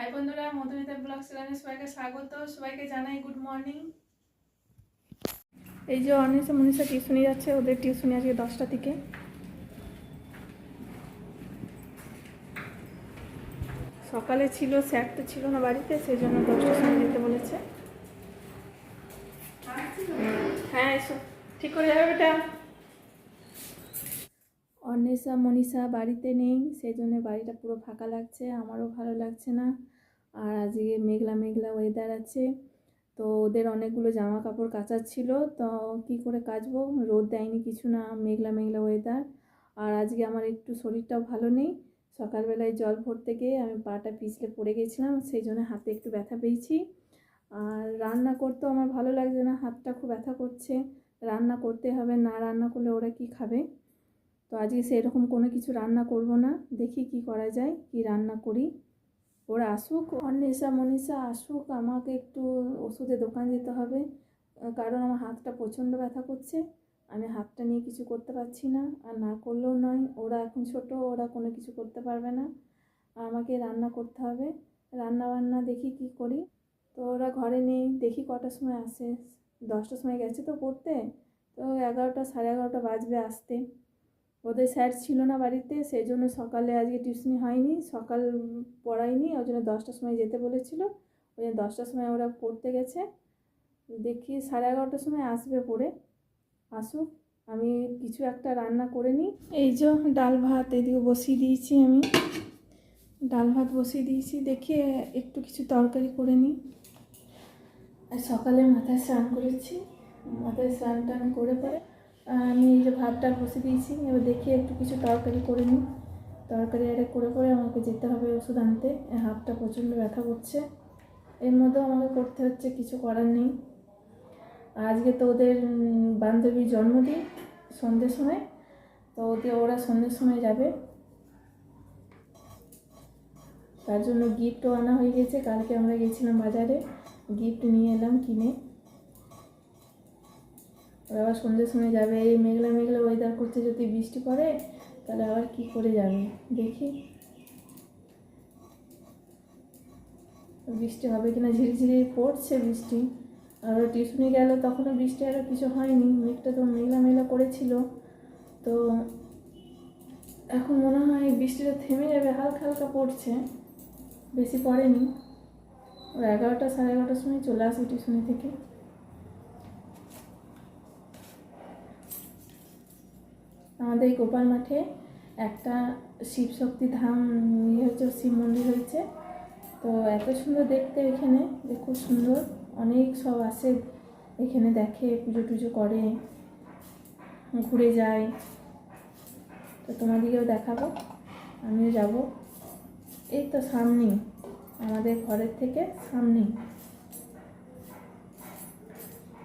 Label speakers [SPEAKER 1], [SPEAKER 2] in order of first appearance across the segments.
[SPEAKER 1] High বন্ধুরা Madhumita blog চ্যানেলে সবাইকে স্বাগত। সবাইকে জানাই গুড মর্নিং এই যে অনিশা মনীষা টিউশনি যাচ্ছে ওদের টিউশনি আজকে দশটা থেকে। সকালে ছিল স্যার তো ছিল না বাড়িতে সেই জন্য দশটার সময় যেতে বলেছে। হ্যাঁ এসো। ঠিক করে যাবে বেটা। অন্বেষা মনীষা বাড়িতে নেই সেই জন্য বাড়িটা পুরো ফাঁকা লাগছে, আমারও ভালো লাগছে না। আর আজকে মেঘলা মেঘলা ওয়েদার আছে, তো ওদের অনেকগুলো জামা কাপড় কাচার ছিল, তো কি করে কাচবো? রোদ দেয়নি কিছু না, মেঘলা মেঘলা ওয়েদার আর আজকে আমার একটু শরীরটাও ভালো নেই, সকালবেলায় জল ভরতে গিয়ে আমি পাটা পিছলে পড়ে গেছিলাম সেই জন্য হাতে একটু ব্যথা পেয়েছি। আর রান্না করতেও আমার ভালো লাগছে না, হাতটা খুব ব্যথা করছে, রান্না করতে হবে, না রান্না করলে ওরা কি খাবে? তো আজকে সেরকম কোনো কিছু রান্না করব না। দেখি কি করা যায়, কি রান্না করি। ওরা আসুক, অন্বেষা মনীষা আসুক, আমাকে একটু ওষুধের দোকান যেতে হবে। কারণ আমার হাতটা প্রচণ্ড ব্যথা করছে। আমি হাতটা নিয়ে কিছু করতে পারছি না, আর না করলেও নয়, ওরা এখন ছোট, ওরা কোনো কিছু করতে পারবে না। আমাকে রান্না করতে হবে। রান্না বান্না দেখি কি করি। তো ওরা ঘরে নেই, দেখি কটার সময় আসে। দশটার সময় গেছে তো পড়তে, তো এগারোটা, সাড়ে এগারোটা বাজবে আসতে। ওদের স্যার ছিল না বাড়িতে, সেই জন্য সকালে আজকে টিউশনি হয়নি, সকাল পড়ায়নি, ওই জন্য দশটার সময় যেতে বলেছিল। ওই জন্য দশটার সময় ওরা পড়তে গেছে। দেখি সাড়ে এগারোটার সময় আসবে পড়ে। আসুক, আমি কিছু একটা রান্না করে নিই। এই যে ডাল ভাত এদিকে বসিয়ে দিয়েছি আমি। ডাল ভাত বসিয়ে দিয়েছি, দেখি একটু কিছু তরকারি করে নিই। আর সকালে মাথায় স্নান করেছি। মাথায় স্নান টান করে পরে আমি এই যে ভাতটা বসে দিয়েছি, এবার দেখি একটু কিছু তরকারি করে নিই। তরকারি আরে করে করে আমাকে যেতে হবে ওষুধ আনতে। হাতটা প্রচণ্ড ব্যথা করছে। এর মধ্যেও আমাকে করতে হচ্ছে, কিছু করার নেই। আজকে তো ওদের বান্ধবীর জন্মদিন সন্ধ্যের সময়। তো ওদের ওরা সন্ধ্যের সময় যাবে। তার জন্য গিফটও আনা হয়ে গেছে। কালকে আমরা গেছিলাম বাজারে। গিফট নিয়ে এলাম কিনে। আবার সন্ধ্যের সময় যাবে। এই মেঘলা মেঘলা ওয়েদার করছে যদি বৃষ্টি পড়ে, তাহলে আবার কি করে যাবে? দেখি। বৃষ্টি হবে কিনা, ঝিরিঝিরি পড়ছে বৃষ্টি। আর ওরা টিউশনে গেল, তখনও বৃষ্টি আরও কিছু হয়নি। মেঘটা তো মেঘলা মেঘলা করেছিল। তো এখন মনে হয় বৃষ্টিটা থেমে যাবে, হালকা হালকা পড়ছে। বেশি পড়েনি। ও এগারোটা, সাড়ে এগারোটার সময় চলে আসবে টিউশনি থেকে। আমাদের এই গোপাল মাঠে একটা শিবশক্তি ধাম ইয়ে হয়েছে শিব মন্দির হয়েছে। তো এত সুন্দর দেখতে এখানে, যে খুব সুন্দর। অনেক সব আসে, এখানে দেখে, পুজো টুজো করে, ঘুরে যায়। তো তোমাদেরকেও দেখাবো, আমিও যাব। এই তো সামনেই, আমাদের ঘরের থেকে সামনেই।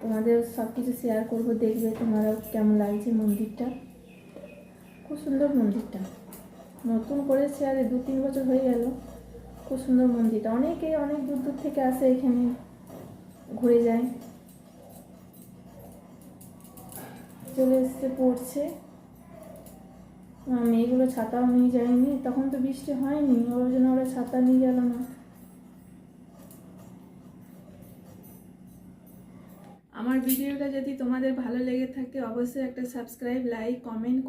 [SPEAKER 1] তোমাদের সব কিছু শেয়ার করব, দেখবে তোমারও কেমন লাগছে মন্দিরটা। খুব সুন্দর মন্দিরটা। নতুন করেছে আর দু তিন বছর হয়ে গেল। খুব সুন্দর মন্দিরটা। অনেকে অনেক দূর দূর থেকে আসে এখানে, ঘুরে যায়। চলে এসছে, পড়ছে। মেয়েগুলো ছাতাও নিয়ে যায়নি তখন তো বৃষ্টি হয়নি। ওর জন্য ওরা ছাতা নিয়ে গেল না। আমার ভিডিওটা যদি তোমাদের ভালো লেগে থাকে, অবশ্যই একটা সাবস্ক্রাইব, লাইক, কমেন্ট